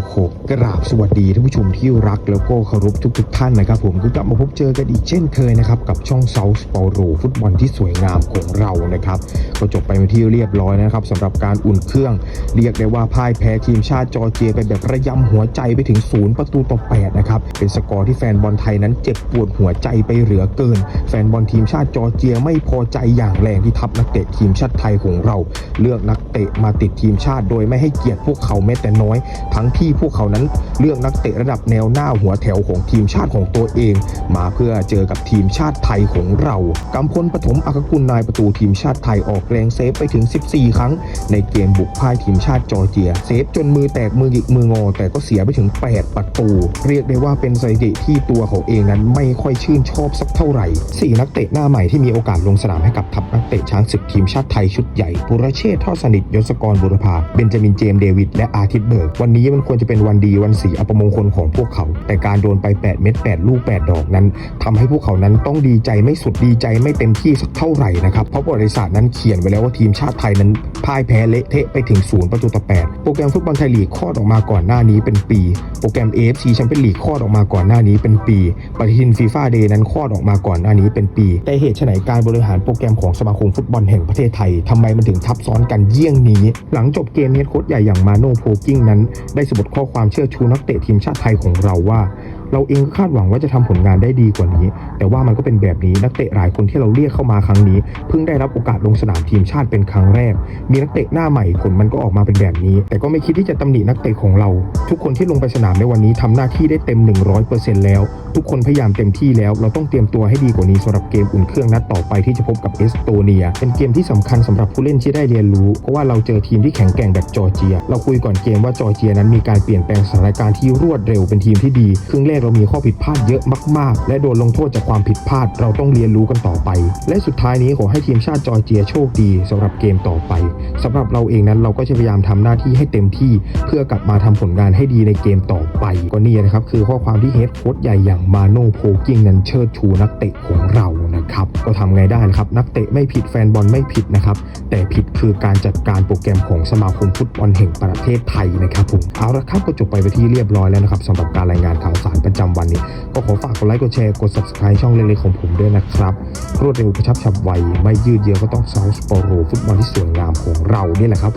ก็ขอกราบสวัสดีท่านผู้ชมที่รักแล้วก็เคารพทุกๆท่านนะครับผมก็กลับมาพบเจอกันอีกเช่นเคยนะครับกับช่องเซาส์ปอโรฟุตบอลที่สวยงามของเรานะครับก็จบไปเป็นที่เรียบร้อยนะครับสำหรับการอุ่นเครื่อง เรียกได้ว่าพ่ายแพ้ทีมชาติจอร์เจียไปแบบระยำหัวใจไปถึงศูนย์ประตูต่อ8นะครับเป็นสกอร์ที่แฟนบอลไทยนั้นเจ็บปวดหัวใจไปเหลือเกิน แฟนบอลทีมชาติจอร์เจียไม่พอใจอย่างแรงที่ทัพนักเตะทีมชาติไทยของเรา เลือกนักเตะมาติดทีมชาติ โดยไม่ให้เกียรติพวกเขาแม้แต่น้อย ทั้งที่ที่พวกเขานั้นเลือกนักเตะระดับแนวหน้าหัวแถวของทีมชาติของตัวเอง มาเพื่อเจอกับทีมชาติไทยของเรากำพลปฐมอักกุลนายประตูทีมชาติไทยออกแรงเซฟไปถึง 14 ครั้ง ในเกมบุกพ่ายทีมชาติจอร์เจีย เซฟจนมือแตกมือหยิกมืองอ แต่ก็เสียไปถึง 8 ประตู เรียกได้ว่าเป็นสถิติที่ตัวเขาเองนั้นไม่ค่อยชื่นชอบสักเท่าไหร่สี่นักเตะหน้าใหม่ที่มีโอกาสลงสนามให้กับทัพนักเตะช้างศึกทีมชาติไทยชุดใหญ่ปุรเชษฐ์ทอดสนิทยศกรบุรพาเบนจามินเจมส์เดวิดและอาทิตย์เบิร์กวันนี้มันควรจะเป็นวันดีวันสีอัปมงคลของพวกเขา แต่การโดนไป 8 เม็ด8 ลูก 8 ดอกนั้นทำให้พวกเขานั้นต้องดีใจไม่สุดดีใจไม่เต็มที่สักเท่าไหร่นะครับ เพราะประวัติศาสตร์นั้นเขียนไว้แล้วว่าทีมชาติไทยนั้นพ่ายแพ้เละเทะไปถึงศูนย์ประตูต่อ 8 โปรแกรมฟุตบอลไทยลีกคลอดออกมาก่อนหน้านี้เป็นปี โปรแกรม AFC แชมเปี้ยนลีกคลอดออกมาก่อนหน้านี้เป็นปี ปฏิทินฟีฟ่าเดย์นั้นคลอดออกมาก่อนหน้านี้เป็นปี แต่เหตุไฉนการบริหารโปรแกรมของสมาคมฟุตบอลแห่งประเทศไทยทำไมมันถึงทับซ้อนกันเยี่ยงนี้ หลังจบเกมเฮดโค้ชใหญ่อย่างมาโน่โพกิ้งนั้นได้สะบทข้อความเชื่อชูนักเตะทีมชาติไทยของเราว่า เราเองก็คาดหวังว่าจะทำผลงานได้ดีกว่านี้ แต่ว่ามันก็เป็นแบบนี้นักเตะหลายคนที่เราเรียกเข้ามาครั้งนี้ เพิ่งได้รับโอกาสลงสนามทีมชาติเป็นครั้งแรก มีนักเตะหน้าใหม่ผลมันก็ออกมาเป็นแบบนี้ แต่ก็ไม่คิดที่จะตำหนินักเตะของเรา ทุกคนที่ลงไปสนามในวันนี้ทำหน้าที่ได้เต็ม 100%แล้ว ทุกคนพยายามเต็มที่แล้ว เราต้องเตรียมตัวให้ดีกว่านี้สำหรับเกมอุ่นเครื่องนัดต่อไปที่จะพบกับเอสโตเนีย เป็นเกมที่สำคัญสำหรับผู้เล่นที่ได้เรียนรู้ เพราะว่าเราเจอทีมที่แข็งแกร่งแบบจอร์เจีย เราคุยก่อนเกมว่าจอร์เจียนั้นมีการเปลี่ยนแปลงสถานการณ์ที่รวดเร็วเป็นทีมที่ดี ครึ่งแรกเรามีข้อผิดพลาดเยอะมาก ๆ และโดนลงโทษจากความผิดพลาด เราต้องเรียนรู้กันต่อไป และสุดท้ายนี้ขอให้ทีมชาติจอร์เจียโชคดีสำหรับเกมต่อไปสำหรับเราเองนั้นเราก็จะพยายามทำหน้าที่ให้เต็มที่ เพื่อกลับมาทำผลงานให้ดีในเกมต่อไปก็นี่นะครับคือข้อความที่เฮดโค้ชใหญ่อย่างมาโน่โพกิ้งนั้นเชิดชูนักเตะของเรานะครับ ก็ทำไงได้นะครับ นักเตะไม่ผิดแฟนบอลไม่ผิดนะครับ แต่ผิดคือการจัดการโปรแกรมของสมาคมฟุตบอลแห่งประเทศไทยนะครับผมเอาละครับก็จบไปไปที่เรียบร้อยแล้วนะครับสำหรับการรายงานข่าวสารประจำวันนี้ ก็ขอฝากกดไลค์กดแชร์กด subscribe ช่องเล็กๆของผมด้วยนะครับรวดเร็วกระชับฉับไวไม่ยืดเยื้อก็ต้องเซาส์ปอโรฟุตบอลที่สวยงามของเรานี่แหละครับ